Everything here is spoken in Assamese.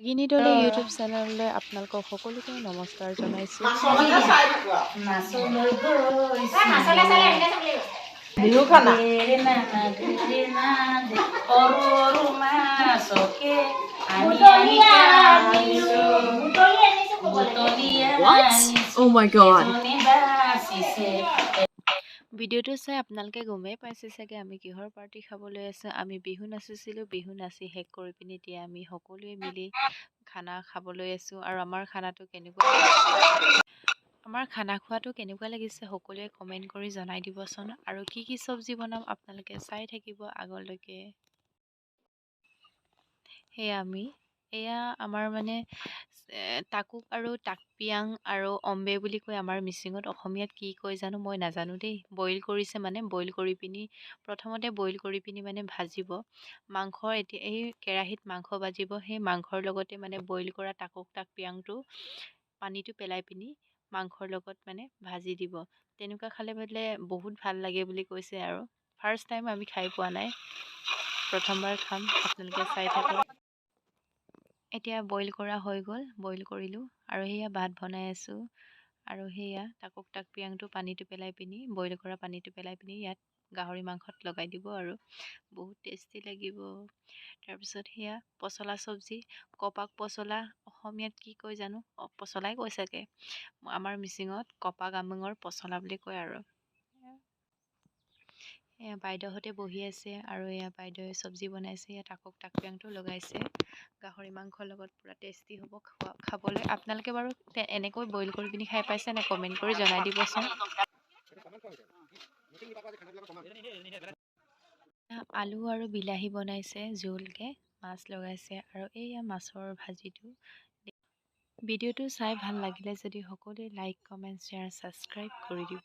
গিনিডলি ইউটিউব চেনেললৈ আপোনালোকক সকলোকে নমস্কাৰ জনাইছোঁ। বিহু খানা? Oh my god. ভিডিঅ'টো চাই আপোনালোকে গমেই পাইছে চাগে আমি কিহৰ পাৰ্টি খাবলৈ আছোঁ আমি বিহু নাচিছিলোঁ বিহু নাচি শেষ কৰি পিনি এতিয়া আমি সকলোৱে মিলি খানা খাবলৈ আছোঁ আৰু আমাৰ খানাটো কেনেকুৱা আমাৰ খানা খোৱাটো কেনেকুৱা লাগিছে সকলোৱে কমেণ্ট কৰি জনাই দিবচোন আৰু কি কি চব্জি বনাম আপোনালোকে চাই থাকিব আগলৈকে। সেয়া আমি এয়া আমাৰ মানে টাকুক আৰু টাকপিয়াং আৰু অম্বে বুলি কয় আমাৰ মিচিঙত অসমীয়াত কি কয় জানো মই নাজানো দেই। বইল কৰিছে মানে বইল কৰি পিনি প্ৰথমতে বইল কৰি পিনি মানে ভাজিব। মাংস এতিয়া এই কেৰাহীত মাংস ভাজিব সেই মাংসৰ লগতে মানে বইল কৰা টাকুক টাকপিয়াংটো পানীটো পেলাই পিনি মাংসৰ লগত মানে ভাজি দিব। তেনেকুৱা খালে বোলে বহুত ভাল লাগে বুলি কৈছে আৰু। ফাৰ্ষ্ট টাইম আমি খাই পোৱা নাই। প্ৰথমবাৰ খাম আপোনালোকে চাই থাকক। এতিয়া বইল কৰা হৈ গ'ল বইল কৰিলোঁ আৰু সেয়া ভাত বনাই আছোঁ। আৰু সেয়া টাকুক টাক পিয়াংটো পানীটো পেলাই পিনি বইল কৰা পানীটো পেলাই পিনি ইয়াত গাহৰি মাংসত লগাই দিব আৰু। বহুত টেষ্টি লাগিব। তাৰপিছত সেয়া পচলা চব্জি কপাক পচলা অসমীয়াত কি কয় জানো? পচলাই কয় চাগে। আমাৰ মিচিঙত কপা গামঙৰ পচলা বুলি কয় আৰু। এয়া বাইদেউহঁতে বহি আছে আৰু এয়া বাইদেৱে চব্জি বনাইছে ইয়াত টাকুক টাক পিয়াংটো লগাইছে। গাহৰি মাংসৰ লগত পূৰা টেষ্টি হ'ব খোৱা খাবলৈ। আপোনালোকে বাৰু এনেকৈ বইল কৰি পিনি খাই পাইছে নে? কমেণ্ট কৰি জনাই দিবচোন। আলু আৰু বিলাহী বনাইছে জোলকৈ মাছ লগাইছে আৰু এইয়া মাছৰ ভাজিটো। ভিডিঅ'টো চাই ভাল লাগিলে যদি সকলোৱে লাইক কমেণ্ট শ্বেয়াৰ ছাবস্ক্ৰাইব কৰি দিব।